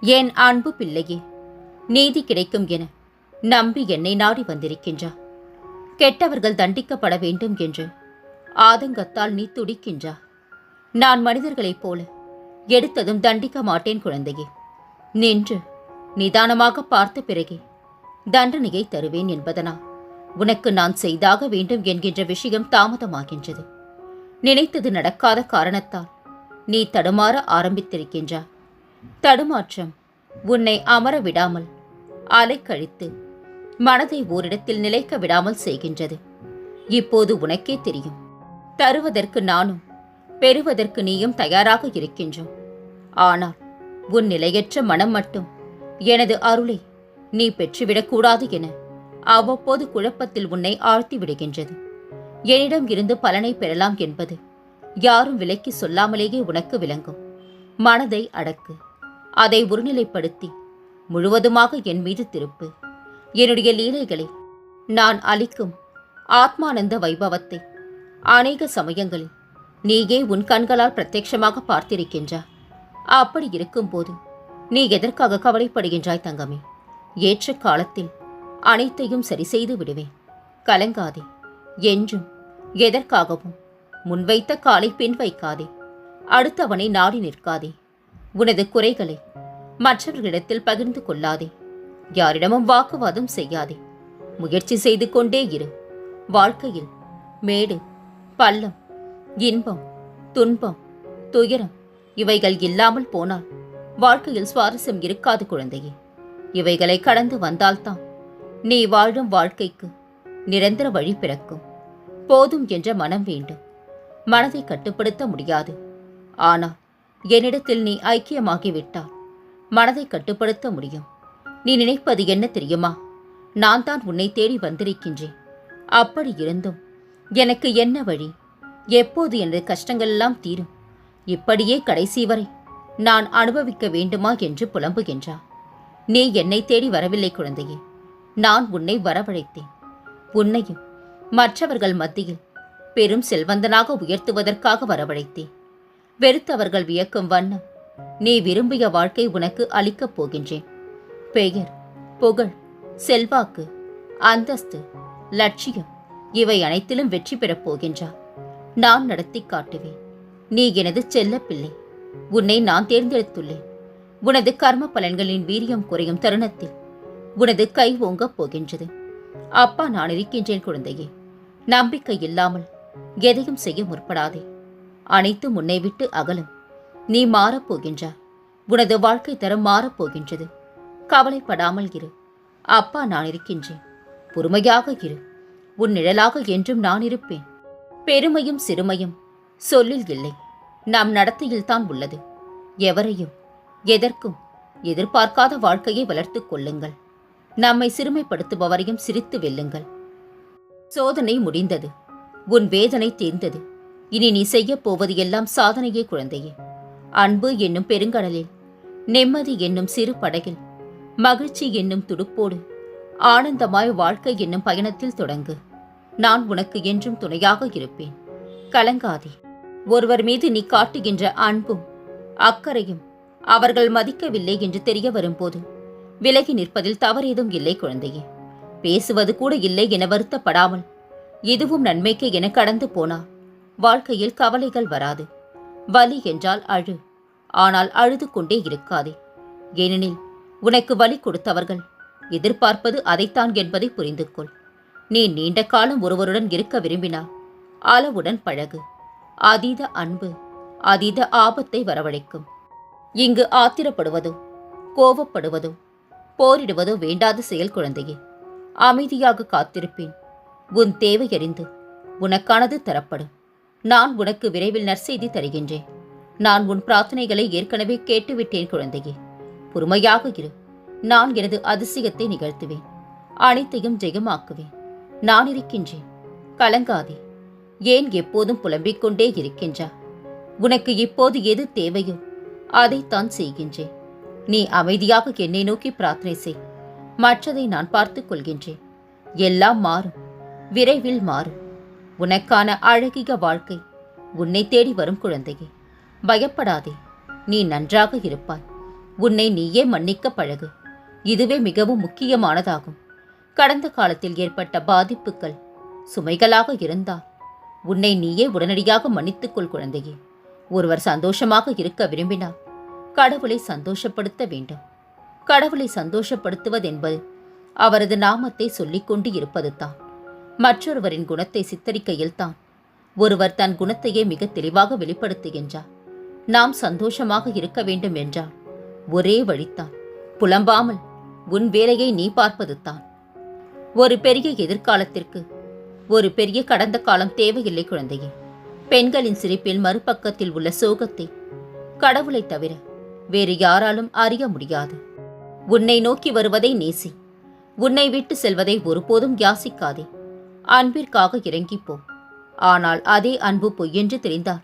என் அன்பு பிள்ளையே நீதி கிடைக்கும் என நம்பி என்னை நாடி வந்திருக்கின்றா கெட்டவர்கள் தண்டிக்கப்பட வேண்டும் என்று ஆதங்கத்தால் நீ துடிக்கின்றா நான் மனிதர்களைப் போல எடுத்ததும் தண்டிக்க மாட்டேன் குழந்தையே. நின்று நிதானமாக பார்த்த பிறகே தண்டனையை தருவேன் என்பதனா? உனக்கு நான் செய்தாக வேண்டும் என்கின்ற விஷயம் தாமதமாகின்றது. நினைத்தது நடக்காத காரணத்தால் நீ தடுமாற ஆரம்பித்திருக்கின்றா தடுமாற்றம். உன்னை அமர விடாமல். அலைக்கழித்து மனதை ஓரிடத்தில் நிலைக்க விடாமல் செய்கின்றது. இப்போது உனக்கே தெரியும். தருவதற்கு நானும் பெறுவதற்கு நீயும் தயாராக இருக்கின்றோம். ஆனால் உன் நிலையற்ற மனம் மட்டும் எனது அருளை நீ பெற்றுவிடக்கூடாது என அவ்வப்போது குழப்பத்தில் உன்னை ஆழ்த்தி விடுகின்றது. என்னிடம் இருந்து பலனை பெறலாம் என்பது யாரும் விலைக்கு சொல்லாமலேயே உனக்கு விளங்கும். மனதை அடக்கு. அதை ஒருநிலைப்படுத்தி முழுவதுமாக என் மீது திருப்பு. என்னுடைய லீலைகளை நான் அளிக்கும் ஆத்மானந்த வைபவத்தை அநேக சமயங்களில் நீயே உன் கண்களால் பிரத்யட்சமாக பார்த்திருக்கின்றா அப்படி இருக்கும்போது நீ எதற்காக கவலைப்படுகின்றாய் தங்கமே? ஏற்ற காலத்தில் அனைத்தையும் சரி செய்து விடுவேன். கலங்காதே என்றும் எதற்காகவும் முன்வைத்த காலை பின் வைக்காதே. அடுத்தவனை நாடி நிற்காதே. உனது குறைகளை மற்றவர்களிடத்தில் பகிர்ந்து கொள்ளாதே. யாரிடமும் வாக்குவாதம் செய்யாதே. முயற்சி செய்து கொண்டே இரு. வாழ்க்கையில் மேடு பள்ளம் இன்பம் துன்பம் துயரம் இவைகள் இல்லாமல் போனால் வாழ்க்கையில் சுவாரஸ்யம் இருக்காது குழந்தையே. இவைகளை கடந்து வந்தால்தான் நீ வாழும் வாழ்க்கைக்கு நிரந்தர வழி பிறக்கும். போதும் என்ற மனம் வேண்டும். மனதை கட்டுப்படுத்த முடியாது. ஆனால் என்னிடத்தில் நீ ஐக்கியமாகிவிட்டால் மனதை கட்டுப்படுத்த முடியும். நீ நினைப்பது என்ன தெரியுமா? நான் தான் உன்னை தேடி வந்திருக்கின்றேன். அப்படி இருந்தும் எனக்கு என்ன வழி? எப்போது எனது கஷ்டங்களெல்லாம் தீரும்? இப்படியே கடைசி வரை நான் அனுபவிக்க வேண்டுமா என்று புலம்புகின்றார். நீ என்னை தேடி வரவில்லை குழந்தையே. நான் உன்னை வரவழைத்தேன். உன்னையும் மற்றவர்கள் மத்தியில் பெரும் செல்வந்தனாக உயர்த்துவதற்காக வரவழைத்தேன். வெறுத்தவர்கள் வியக்கும் வண்ணம். நீ விரும்பிய வாழ்க்கை உனக்கு அளிக்கப் போகின்றேன். பெயர் புகழ் செல்வாக்கு அந்தஸ்து லட்சியம் இவை அனைத்திலும் வெற்றி பெறப் போகின்றார் நான் நடத்தி காட்டுவேன். நீ எனது செல்லப்பிள்ளை. உன்னை நான் தேர்ந்தெடுத்துள்ளேன். உனது கர்ம பலன்களின் வீரியம் குறையும் தருணத்தில் உனது கை ஓங்கப் போகின்றது. அப்பா நான் இருக்கின்றேன் குழந்தையே. நம்பிக்கை இல்லாமல் எதையும் செய்ய முற்படாதே. அனைத்தும் முன்னை விட்டு அகலும். நீ மாறப்போகின்றாய். உனது வாழ்க்கை தரம் மாறப் போகின்றது கவலைப்படாமல் இரு. அப்பா நான் இருக்கின்றேன். பொறுமையாக இரு. உன் நிழலாக என்றும் நான் இருப்பேன். பெருமையும் சிறுமையும் சொல்லில் இல்லை. நம் நடத்தையில்தான் உள்ளது. எவரையும் எதற்கும் எதிர்பார்க்காத வாழ்க்கையை வளர்த்துக் கொள்ளுங்கள். நம்மை சிறுமைப்படுத்துபவரையும் சிரித்து வெல்லுங்கள். சோதனை முடிந்தது. உன் வேதனை தீர்ந்தது. இனி நீ செய்யப் போவது எல்லாம் சாதனையே குழந்தையே. அன்பு என்னும் பெருங்கடலில் நிம்மதி என்னும் சிறு படகில் மகிழ்ச்சி என்னும் துடுப்போடு ஆனந்தமாய் வாழ்க்கை என்னும் பயணத்தில் தொடங்கு. நான் உனக்கு என்றும் துணையாக இருப்பேன். கலங்காதே. ஒருவர் மீது நீ காட்டுகின்ற அன்பும் அக்கறையும் அவர்கள் மதிக்கவில்லை என்று தெரிய வரும்போது விலகி நிற்பதில் தவறேதும் இல்லை குழந்தையே. பேசுவது கூட இல்லை என வருத்தப்படாமல் இதுவும் நன்மைக்கு என கடந்து போனா வாழ்க்கையில் கவலைகள் வராது. வலி என்றால் அழு. ஆனால் அழுது கொண்டே இருக்காதே. ஏனெனில் உனக்கு வலி கொடுத்தவர்கள். எதிர்பார்ப்பது அதைத்தான் என்பதை புரிந்து கொள் நீ நீண்ட காலம் ஒருவருடன் இருக்க விரும்பினால் அளவுடன் பழகு. அதீத அன்பு அதீத ஆபத்தை வரவழைக்கும். இங்கு ஆத்திரப்படுவதோ கோபப்படுவதோ போரிடுவதோ வேண்டாத செயல் குழந்தையே. அமைதியாக காத்திருப்பேன். உன் தேவையறிந்து உனக்கானது தரப்படும். நான் உனக்கு விரைவில் நற்செய்தி தருகின்றேன். நான் உன் பிரார்த்தனைகளை ஏற்கனவே கேட்டுவிட்டேன் குழந்தையே. பொறுமையாக இரு. நான் எனது அதிசயத்தை நிகழ்த்துவேன். அனைத்தையும் ஜெயமாக்குவேன். நான் இருக்கின்றேன். கலங்காதே. ஏன் எப்போதும் புலம்பிக் கொண்டே இருக்கின்றா? உனக்கு இப்போது எது தேவையோ அதைத்தான் செய்கின்றேன். நீ அமைதியாக என்னை நோக்கி பிரார்த்தனை செய். மற்றதை நான் பார்த்துக் கொள்கின்றேன். எல்லாம் மாறும். விரைவில் மாறும். உனக்கான அழகிய வாழ்க்கை. உன்னை தேடி வரும் குழந்தையே பயப்படாதே. நீ நன்றாக இருப்பாய். உன்னை நீயே மன்னிக்க பழகு. இதுவே மிகவும் முக்கியமானதாகும். கடந்த காலத்தில் ஏற்பட்ட பாதிப்புகள் சுமைகளாக இருந்தால் உன்னை நீயே உடனடியாக மன்னித்துக்கொள் குழந்தையே. ஒருவர் சந்தோஷமாக இருக்க விரும்பினால் கடவுளை சந்தோஷப்படுத்த வேண்டும். கடவுளை சந்தோஷப்படுத்துவதென்பது அவரது நாமத்தை சொல்லிக்கொண்டு இருப்பது தான் மற்றொருவரின் குணத்தை சித்தரிக்கையில் தான் ஒருவர் தன் குணத்தையே மிக தெளிவாக வெளிப்படுத்துகின்றார். நாம் சந்தோஷமாக இருக்க வேண்டும் என்றால் ஒரே வழித்தான் புலம்பாமல் உன் வேலையை நீ பார்ப்பது தான் ஒரு பெரிய எதிர்காலத்திற்கு ஒரு பெரிய கடந்த காலம் தேவையில்லை குழந்தையே. பெண்களின் சிரிப்பில் மறுபக்கத்தில் உள்ள சோகத்தை கடவுளை தவிர வேறு யாராலும் அறிய முடியாது. உன்னை நோக்கி வருவதை நேசி. உன்னை விட்டு செல்வதை ஒருபோதும் யாசிக்காதே. அன்பிற்காக இறங்கிப் போ ஆனால் அதே அன்பு பொய்யென்று தெரிந்தார்.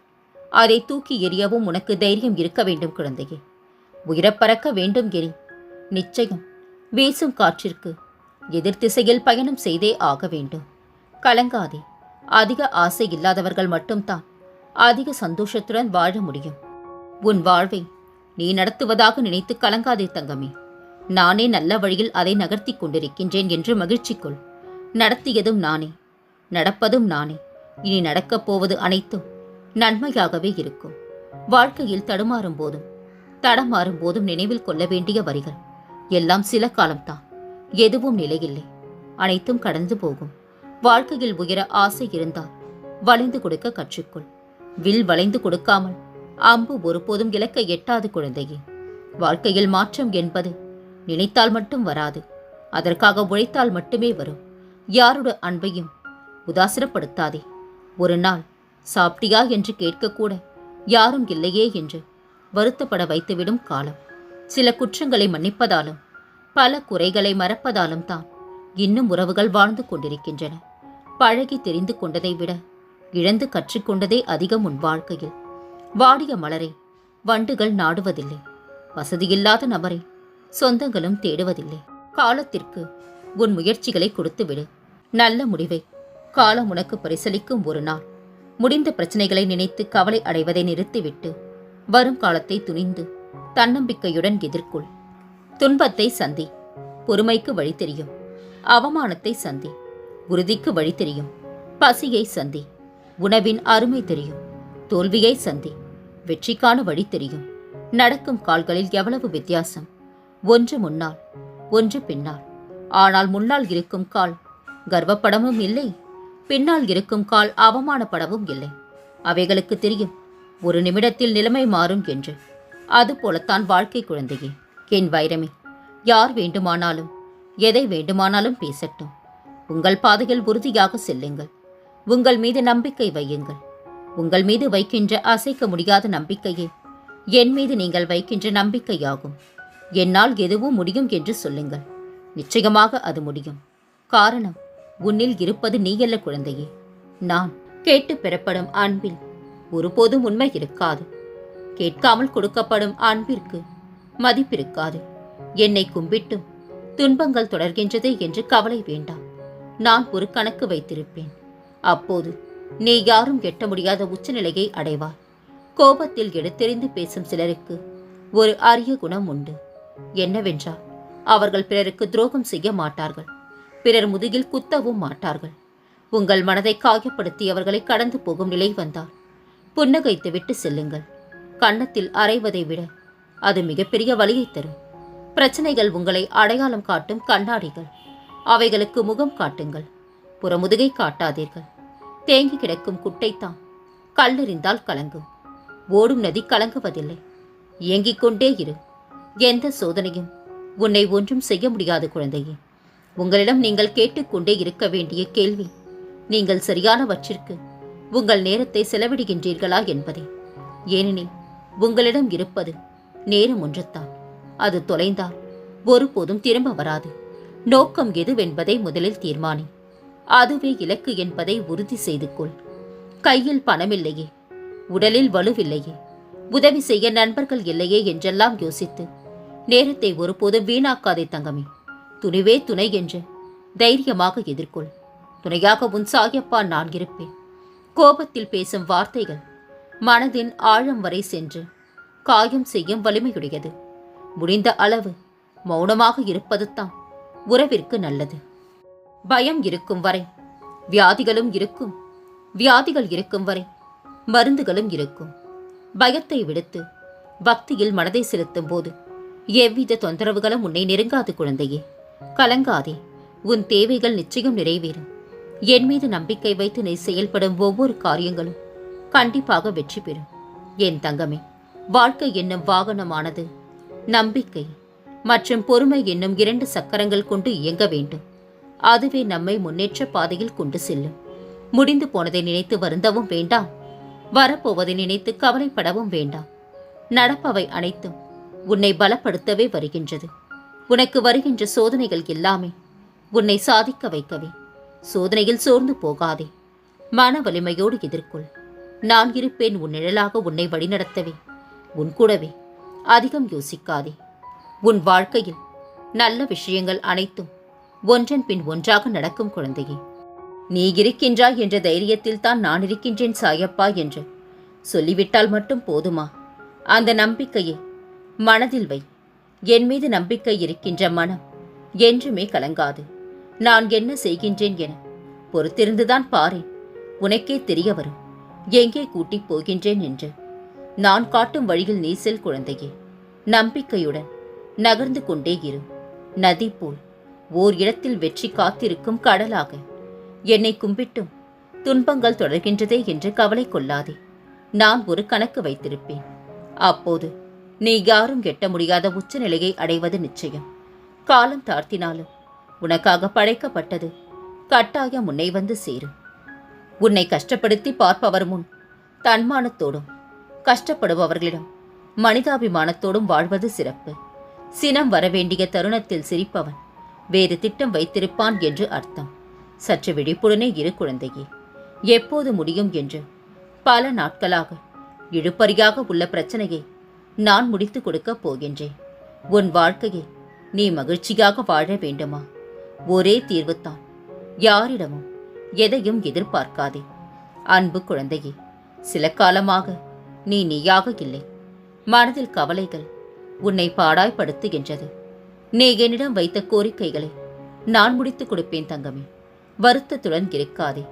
அதை தூக்கி எறியவும் உனக்கு தைரியம் இருக்க வேண்டும் குழந்தையே. உயிரப்பறக்க வேண்டும் எரி நிச்சயம் வீசும் காற்றிற்கு எதிர் திசையில் பயணம் செய்தே ஆக வேண்டும். கலங்காதே அதிக ஆசை இல்லாதவர்கள் மட்டும்தான் அதிக சந்தோஷத்துடன் வாழ முடியும். உன் வாழ்வை நீ நடத்துவதாக நினைத்து கலங்காதே தங்கமே. நானே நல்ல வழியில் அதை நகர்த்தி கொண்டிருக்கின்றேன் என்று மகிழ்ச்சி கொள். நடத்தியதும் நானே. நடப்பதும் நானே. இனி நடக்கப் போவது அனைத்தும் நன்மையாகவே இருக்கும். வாழ்க்கையில் தடுமாறும் போதும் தடமாறும் போதும் நினைவில் கொள்ள வேண்டிய வரிகள். எல்லாம் சில காலம்தான். எதுவும் நிலையில்லை. அனைத்தும் கடந்து போகும். வாழ்க்கையில் உயர ஆசை இருந்தால் வளைந்து கொடுக்க கற்றுக்கொள். வில் வளைந்து கொடுக்காமல் அம்பு ஒருபோதும் இலக்க எட்டாது குழந்தையே. வாழ்க்கையில் மாற்றம் என்பது நினைத்தால் மட்டும் வராது. அதற்காக உழைத்தால் மட்டுமே வரும். யாரோட அன்பையும் உதாசனப்படுத்தாதே. ஒரு நாள் சாப்பிட்டியா என்று கேட்கக்கூட யாரும் இல்லையே என்று வருத்தப்பட வைத்துவிடும் காலம். சில குற்றங்களை மன்னிப்பதாலும் பல குறைகளை மறப்பதாலும் தான் இன்னும் உறவுகள் வாழ்ந்து கொண்டிருக்கின்றன. பழகி தெரிந்து கொண்டதை விட இழந்து கற்றுக்கொண்டதே அதிகம் உன் வாழ்க்கையில். வாடிய மலரை வண்டுகள் நாடுவதில்லை. வசதியில்லாத நபரை சொந்தங்களும் தேடுவதில்லை. காலத்திற்கு உன் முயற்சிகளை கொடுத்துவிடு. நல்ல முடிவை. காலம் உனக்கு பரிசளிக்கும் ஒரு நாள். முடிந்த பிரச்சனைகளை நினைத்து கவலை அடைவதை நிறுத்திவிட்டு வரும் காலத்தை துணிந்து தன்னம்பிக்கையுடன் எதிர்கொள். துன்பத்தை சந்தி. பொறுமைக்கு வழி தெரியும். அவமானத்தை சந்தி. உறுதிக்கு வழி தெரியும். பசியை சந்தி. உணவின் அருமை தெரியும். தோல்வியை சந்தி. வெற்றிக்கான வழி தெரியும். நடக்கும் கால்களில் எவ்வளவு வித்தியாசம். ஒன்று முன்னால் ஒன்று பின்னால். ஆனால் முன்னால் இருக்கும் கால் கர்வப்படவும் இல்லை. பின்னால் இருக்கும் கால் அவமானப்படவும் இல்லை. அவைகளுக்கு தெரியும் ஒரு நிமிடத்தில் நிலைமை மாறும் என்று. அதுபோலத்தான் வாழ்க்கை குழந்தையே. என் வைரமே யார் வேண்டுமானாலும் எதை வேண்டுமானாலும் பேசட்டும். உங்கள் பாதையில் உறுதியாக செல்லுங்கள். உங்கள் மீது நம்பிக்கை வையுங்கள். உங்கள் மீது வைக்கின்ற அசைக்க முடியாத நம்பிக்கையே என் மீது நீங்கள் வைக்கின்ற நம்பிக்கையாகும். என்னால் எதுவும் முடியும் என்று சொல்லுங்கள். நிச்சயமாக அது முடியும். காரணம் உன்னில் இருப்பது நீயல்ல குழந்தையே. நான் கேட்டு பெறப்படும் அன்பில் ஒருபோதும் உண்மை இருக்காது. கேட்காமல் கொடுக்கப்படும் அன்பிற்கு மதிப்பிருக்காது. என்னை கும்பிட்டும் துன்பங்கள் தொடர்கின்றதே என்று கவலை வேண்டாம். நான் ஒரு கணக்கு வைத்திருப்பேன். அப்போது நீ யாரும் எட்ட முடியாத உச்சநிலையை அடைவாய். கோபத்தில் எடுத்தெறிந்து பேசும் சிலருக்கு ஒரு அரிய குணம் உண்டு. என்னவென்றால் அவர்கள் பிறருக்கு துரோகம் செய்ய மாட்டார்கள். பிறர் முதுகில் குத்தவும் மாட்டார்கள். உங்கள் மனதை காயப்படுத்தி அவர்களை கடந்து போகும் நிலை வந்தால் புன்னகைத்து விட்டு செல்லுங்கள். கன்னத்தில் அரைவதை விட அது மிகப்பெரிய வழியை தரும். பிரச்சனைகள் உங்களை அடையாளம் காட்டும் கண்ணாடிகள். அவைகளுக்கு முகம் காட்டுங்கள். புறமுதுகை காட்டாதீர்கள். தேங்கி கிடக்கும் குட்டைத்தான் கல்லெறிந்தால் கலங்கும். ஓடும் நதி கலங்குவதில்லை. இயங்கிக் கொண்டே இரு. எந்த சோதனையும் உன்னை ஒன்றும் செய்ய முடியாது குழந்தையே. உங்களிடம் நீங்கள் கேட்டுக்கொண்டே இருக்க வேண்டிய கேள்வி நீங்கள் சரியானவற்றிற்கு உங்கள் நேரத்தை செலவிடுகின்றீர்களா என்பதே. ஏனெனில் உங்களிடம் இருப்பது நேரம் ஒன்றுத்தான் அது தொலைந்தால் ஒருபோதும் திரும்ப வராது. நோக்கம் எதுவென்பதை முதலில் தீர்மானி. அதுவே இலக்கு என்பதை உறுதி செய்து கொள். கையில் பணமில்லையே. உடலில் வலுவில்லையே. உதவி செய்ய நண்பர்கள் இல்லையே என்றெல்லாம் யோசித்து நேரத்தை ஒருபோதும் வீணாக்காதே தங்கமே. துணிவே துணை என்று தைரியமாக எதிர்கொள். துணையாக உன் சாயப்பா நான் இருப்பேன். கோபத்தில் பேசும் வார்த்தைகள் மனதின் ஆழம் வரை சென்று காயம் செய்யும் வலிமையுடையது. முடிந்த அளவு மௌனமாக இருப்பதுதான் உறவிற்கு நல்லது. பயம் இருக்கும் வரை வியாதிகளும் இருக்கும் வியாதிகள் இருக்கும் வரை மருந்துகளும் இருக்கும். பயத்தை விடுத்து பக்தியில் மனதை செலுத்தும் போது எவ்வித தொந்தரவுகளும் உன்னை நெருங்காது குழந்தையே. கலங்காதே. உன் தேவைகள் நிச்சயம் நிறைவேறும். என் மீது நம்பிக்கை வைத்து நீ செயல்படும் ஒவ்வொரு காரியங்களும் கண்டிப்பாக வெற்றி பெறும். என் தங்கமே வாழ்க்கை என்னும் வாகனமானது நம்பிக்கை மற்றும் பொறுமை என்னும் இரண்டு சக்கரங்கள் கொண்டு இயங்க வேண்டும். அதுவே நம்மை முன்னேற்ற பாதையில் கொண்டு செல்லும். முடிந்து போனதை நினைத்து வருந்தவும் வேண்டாம். வரப்போவதை நினைத்து கவலைப்படவும் வேண்டாம். நடப்பவை அனைத்தும் உன்னை பலப்படுத்தவே வருகின்றது. உனக்கு வருகின்ற சோதனைகள் எல்லாமே உன்னை சாதிக்க வைக்கவே. சோதனையில் சோர்ந்து போகாதே. மன வலிமையோடு எதிர்கொள். நான் இருப்பேன் உன் நிழலாக உன்னை வழிநடத்தவே. உன் கூடவே அதிகம் யோசிக்காதே. உன் வாழ்க்கையில் நல்ல விஷயங்கள் அனைத்தும் ஒன்றன் பின் ஒன்றாக நடக்கும் குழந்தையே. நீ இருக்கின்றாய் என்ற தைரியத்தில் தான் நான் இருக்கின்றேன் சாயப்பா என்று சொல்லிவிட்டால் மட்டும் போதுமா? அந்த நம்பிக்கையை மனதில் வை. என் மீது நம்பிக்கை இருக்கின்ற மனம் என்றுமே கலங்காது. நான் என்ன செய்கின்றேன் என பொறுத்திருந்துதான் பாரேன். உனக்கே தெரிய வரும். எங்கே கூட்டிப் போகின்றேன் என்று. நான் காட்டும் வழியில் நீசல் குழந்தையே. நம்பிக்கையுடன் நகர்ந்து கொண்டே இரு. நதி போல் ஓர் இடத்தில் வெற்றி காத்திருக்கும் கடலாக. என்னை கும்பிட்டும். துன்பங்கள் தொடர்கின்றதே என்று கவலை கொள்ளாதே. நான் ஒரு கணக்கு வைத்திருப்பேன். அப்போது நீ யாரும் எட்ட முடியாத உச்சநிலையை அடைவது நிச்சயம். காலம் தாழ்த்தினாலும் உனக்காக படைக்கப்பட்டது கட்டாயம் முன்னை வந்து சேரும். உன்னை கஷ்டப்படுத்தி பார்ப்பவர் முன் தன்மானத்தோடும் கஷ்டப்படுபவர்களிடம் மனிதாபிமானத்தோடும் வாழ்வது சிறப்பு. சினம் வரவேண்டிய தருணத்தில் சிரிப்பவன் வேறு திட்டம் வைத்திருப்பான் என்று அர்த்தம். சற்று விழிப்புடனே இரு குழந்தையே எப்போது முடியும் என்று பல நாட்களாக இழுப்பறியாக உள்ள பிரச்சனையை நான் முடித்துக் கொடுக்கப் போகின்றேன். உன் வாழ்க்கையை நீ மகிழ்ச்சியாக வாழ வேண்டுமா? ஒரே தீர்வுதான். யாரிடமும் எதையும் எதிர்பார்க்காதே. அன்பு குழந்தையே சில காலமாக நீ நீயாக இல்லை. மனதில் கவலைகள் உன்னை பாடாய்படுத்துகின்றது நீ என்னிடம் வைத்த கோரிக்கைகளை நான் முடித்துக் கொடுப்பேன் தங்கமே. வருத்தத்துடன் இருக்காதே.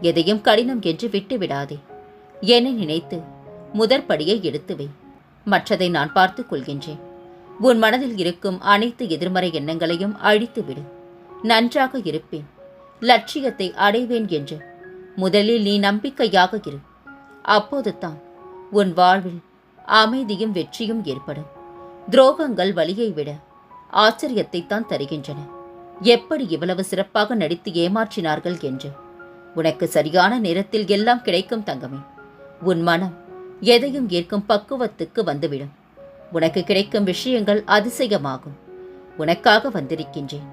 எதையும் கடினம் என்று விட்டு விடாதே என்னை நினைத்து முதற்படியை எடுத்து வை. மற்றதை நான் பார்த்துக் கொள்கின்றேன். உன் மனதில் இருக்கும் அனைத்து எதிர்மறை எண்ணங்களையும் அழித்துவிடு. நன்றாக இருப்பேன். லட்சியத்தை அடைவேன் என்று. முதலில் நீ நம்பிக்கையாக இரு. அப்போது தான் உன் வாழ்வில் அமைதியும் வெற்றியும் ஏற்படும். துரோகங்கள் வழியை விட ஆச்சரியத்தை தான் தருகின்றன. எப்படி இவ்வளவு சிறப்பாக நடித்து ஏமாற்றினார்கள் என்று. உனக்கு சரியான நேரத்தில் எல்லாம் கிடைக்கும் தங்கமே. உன் மனம் எதையும் ஏற்கும் பக்குவத்துக்கு வந்துவிடும். உனக்கு கிடைக்கும் விஷயங்கள் அதிசயமாகும். உனக்காக வந்திருக்கின்றேன்.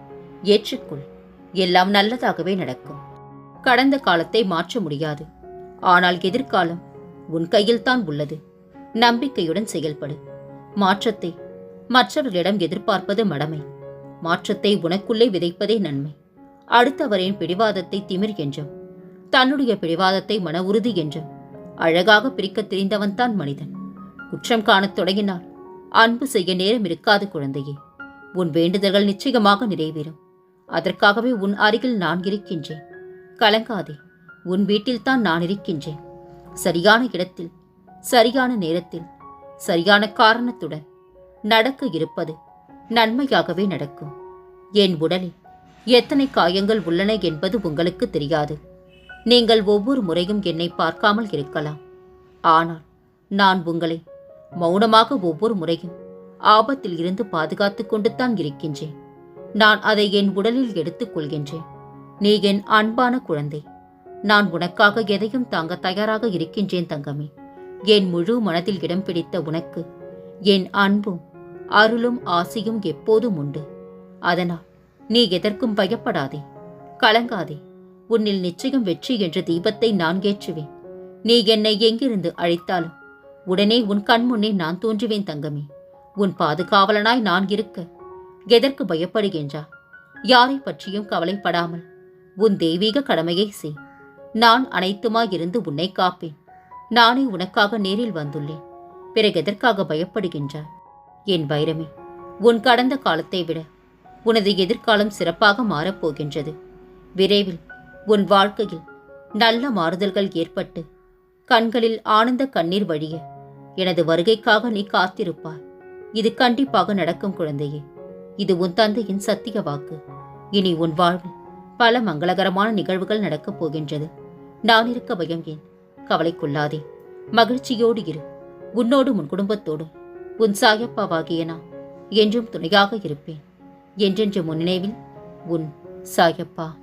ஏற்றுக்கொள். எல்லாம் நல்லதாகவே நடக்கும். கடந்த காலத்தை மாற்ற முடியாது. ஆனால் எதிர்காலம் உன் கையில்தான் உள்ளது. நம்பிக்கையுடன் செயல்படு. மாற்றத்தை மற்றவர்களிடம் எதிர்பார்ப்பது மடமை. மாற்றத்தை உனக்குள்ளே விதைப்பதே நன்மை. அடுத்தவரின் பிடிவாதத்தை திமிர் என்றும் தன்னுடைய பிடிவாதத்தை மன உறுதி என்றும் அழகாக பிரிக்கத் தெரிந்தவன்தான் மனிதன். குற்றம் காணத் தொடங்கினால் அன்பு செய்ய நேரம் இருக்காது குழந்தையே. உன் வேண்டுதல்கள் நிச்சயமாக நிறைவேறும். அதற்காகவே உன் அருகில் நான் இருக்கின்றேன். கலங்காதே. உன் வீட்டில்தான் நான் இருக்கின்றேன். சரியான இடத்தில் சரியான நேரத்தில் சரியான காரணத்துடன் நடக்க இருப்பது நன்மையாகவே நடக்கும். என் உடலில் எத்தனை காயங்கள் உள்ளன என்பது உங்களுக்கு தெரியாது. நீங்கள் ஒவ்வொரு முறையும் என்னை பார்க்காமல் இருக்கலாம். ஆனால் நான் உங்களை மௌனமாக ஒவ்வொரு முறையும் ஆபத்தில் இருந்து பாதுகாத்துக் கொண்டு தான் இருக்கின்றேன். நான் அதை என் உடலில் எடுத்துக் கொள்கின்றேன். நீ என் அன்பான குழந்தை. நான் உனக்காக எதையும் தாங்க தயாராக இருக்கின்றேன் தங்கமே. என் முழு மனதில் இடம் பிடித்த உனக்கு என் அன்பும் அருளும் ஆசையும் எப்போதும் உண்டு. அதனால் நீ எதற்கும் பயப்படாதே. கலங்காதே. உன்னில் நிச்சயம் வெற்றி என்ற தீபத்தை நான் ஏற்றுவேன். நீ என்னை எங்கிருந்து அழைத்தாலும் உடனே உன் கண் முன்னே நான் தோன்றுவேன் தங்கமே. உன் பாதுகாவலனாய் நான் இருக்க எதற்கு பயப்படுகின்றா? யாரை பற்றியும் கவலைப்படாமல் உன் தெய்வீக கடமையை செய். நான் அனைத்துமாயிருந்து உன்னை காப்பேன். நானே உனக்காக நேரில் வந்துள்ளேன். பிறகு எதற்காக பயப்படுகின்றாய்? என் வைரமே உன் கடந்த காலத்தை விட உனது எதிர்காலம் சிறப்பாக மாறப்போகின்றது. விரைவில் உன் வாழ்க்கையில் நல்ல மாறுதல்கள் ஏற்பட்டு கண்களில் ஆனந்த கண்ணீர் வழிய எனது வருகைக்காக நீ காத்திருப்பாய். இது கண்டிப்பாக நடக்கும் குழந்தையே. இது உன் தந்தையின் சத்திய வாக்கு. இனி உன் வாழ்வில் பல மங்களகரமான நிகழ்வுகள் நடக்கப் போகின்றது. நான் இருக்க பயம் ஏன் கவலைக்குள்ளாதே. மகிழ்ச்சியோடு இரு. உன்னோடும் உன் குடும்பத்தோடும். உன் சாயப்பாவாகிய நான் என்றும் துணையாக இருப்பேன். என்றென்று முன்னினைவில் உன் சாயப்பா.